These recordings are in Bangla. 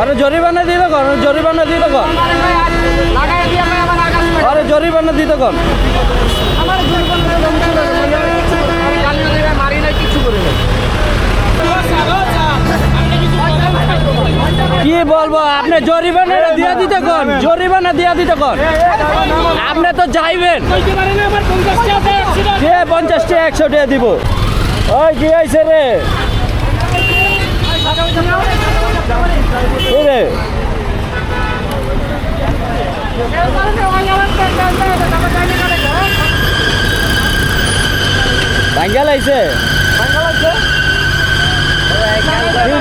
আরে জরিমানা দিত কন জরিমানা দিত দিয়া লাগে আরে জরিমানা দিত কিছু করে। কি বলব আপনি জরিমানা দিয়া দিতে কন জরিমানা দিয়া দিতে কন আপনি তো যাইবেন। কে পঞ্চাশ একশো টাকা দিব। ওই কি হয়েছে রে? রে। ভাঙ্গা লাইছে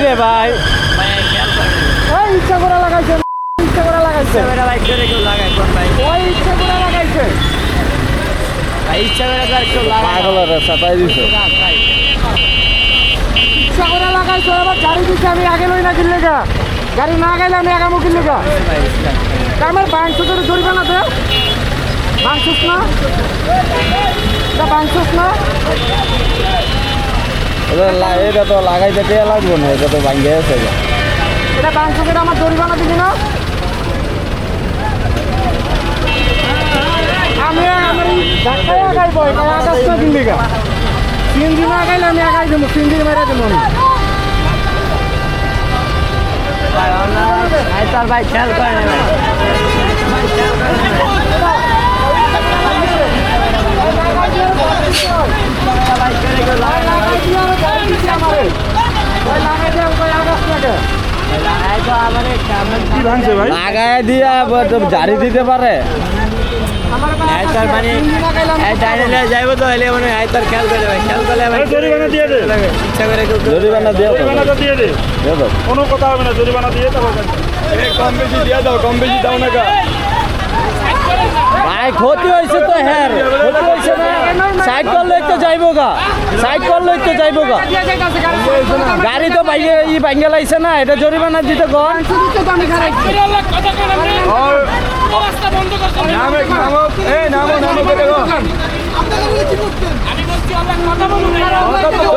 রে ভাই? ইচ্ছা করে লাগাইছে ইচ্ছা করে লাগাইছে ওই ইচ্ছা করে লাগাইছে পাগলের সাতাই দিছে? ইচ্ছা করে লাগাইছে আবার গাড়ি দিচ্ছে আমি আগে লই না কিনলে গা। গাড়ি না গাইলে আমি আগামো কিনলে গা। আমার বাংশ ধরে ধরবে না তো? বাংশুস না? এটা বাংশুস না? এটা তো লাগাইতে টেয়া লাগবো না এটা তো ভাঙ্গে আছে এটা বাংশুসের আমার ধরবে না দিবি না? আমি আমার আগাইব এটা আকাশ গা সিএনজি না আগাইলে আমি আগাই দেবো সিএনজি মেরে দেবো আমি। ভাই খেয়াল করে না লাগাই দিয়া তো জারি দিতে পারে। যাইব তো হলে মানে আইতার খেয়াল করে ভাই খেয়াল করলে ভাই জরিমানা দিয়ে দে। ইচ্ছা করে কেউ জরিমানা দিয়ে দাও। জরিমানা তো দিয়ে দে। দিয়ে দাও। কোনো কথা হবে না জরিমানা দিয়ে দেবো কম বেশি দিয়ে দাও কম বেশি দাও না গা। ভাই ক্ষতি হয়েছে তো হ্যাঁ ক্ষতি হয়েছে না। সাইড করলে তো যাইবো গা সাইড করলে তো যাইবো গা। গাড়ি তো বাইরে ই ভাঙ্গে লাইছে না এটা জরিমানা দিতে কন নামে নামো এই নামো। নামো? করে গো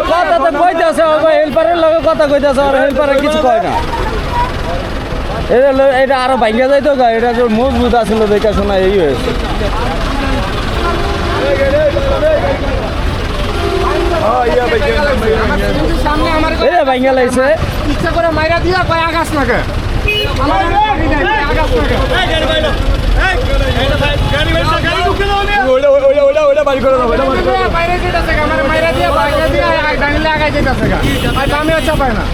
কথা তো কইতেছে হেল্পারের লগে কথা কইতেছে আর হেল্পারে কিছু কয় না। এটা লো- এটা আরও ভাঙ্গা যাইতো গা এটা যে মজবুত আছিল দেখা শোনা এই হয়েছে। সামনে আমার ইচ্ছা করে মাইরা দিয়া কয় আকাশ আমার করে দাও এটা করে বাইরে যেতেছে আমার মাইরা দিয়া বাইরে দিয়া ডানিলে আগাই যেতেছে আর আচ্ছা পায় না।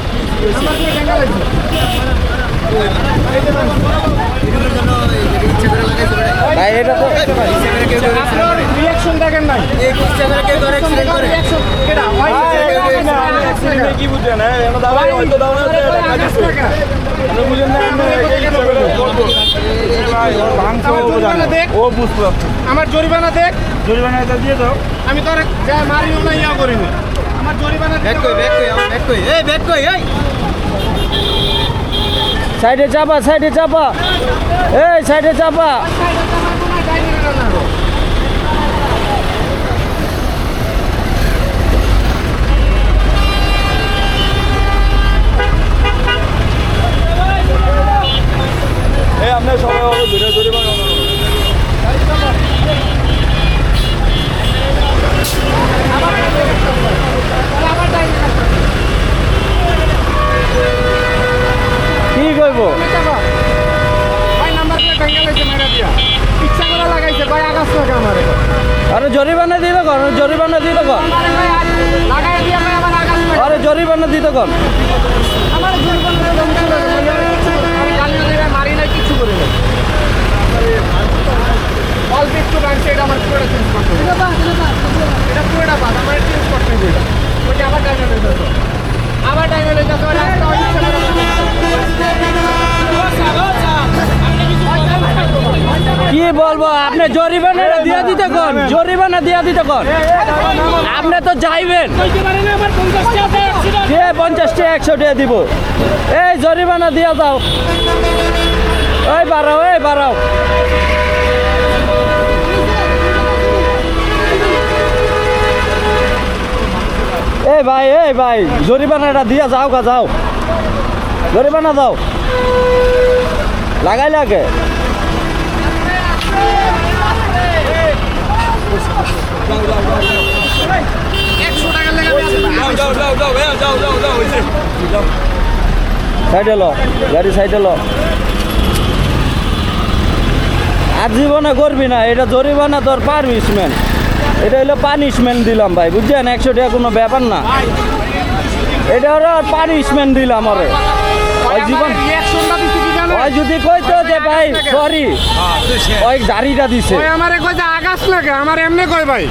আমার কি ডাঙ্গা লাগছে ভাই এটা তো রিয়াকশন দেখেন নাই। রিয়াকশন কেডা ওই কি হ্যাঁ হয়তো না আপনি বুঝেন এই। এই ও আমার জরিমানা দেখ। ও বুঝতে পারছে। আমার জরিমানা দেখ। জরিমানা এটা দিয়ে দাও। আমি তো যা মারিও না ইয়া করিনি। আমার জরিমানা দেখ। সাইডে চাপা সাইডে চাপা। এই সাইডে চাপা এই আপনার সবাই হবে ধরে জরিমানা কি কইব ভাই নাম্বার প্লেট ভেঙে লাইছে মাইরা দিয়া ইচ্ছা করে লাগাইছে ভাই আকাশ লাগে আমারে আরে জরিমানা দিত কন জরিমানা দিতে কন আরে জরিমানা দিতে কন অল্প একটু এটা আমার কি বলব? আপনি জরিমানা দিয়া দিতে কন? জরিমানা দিয়া দিতে কন? আপনি তো যাইবেন। কে পঞ্চাশ টাকা একশো টাকা দিব? এই জরিমানা দিয়া যাও ওই বাড়াও এই বাড়াও। এই ভাই এই ভাই জরিমানাটা দিয়া যাও গা যাও। জরিমানা যাও লাগাই লাগে যাও যাও যাও যাও ভাইয়া যাও যাও যাও হয়েছে সাইডে লো, গাড়ি সাইডে লো। আর জীবনে করবি না, এটা জরিমানা তোর পানিশমেন্ট এটা হলো পানিশমেন্ট দিলাম ভাই, বুঝছেন? একশো টাকা কোনো ব্যাপার না। এটা হলো পানিশমেন্ট দিলাম ওরে। ওই জীবন ওই যদি কইতো যে ভাই সরি ওই গাড়িটা দিছে। ওই আমারে কই যে আগাছ লাগে আমার এমনি কই ভাই?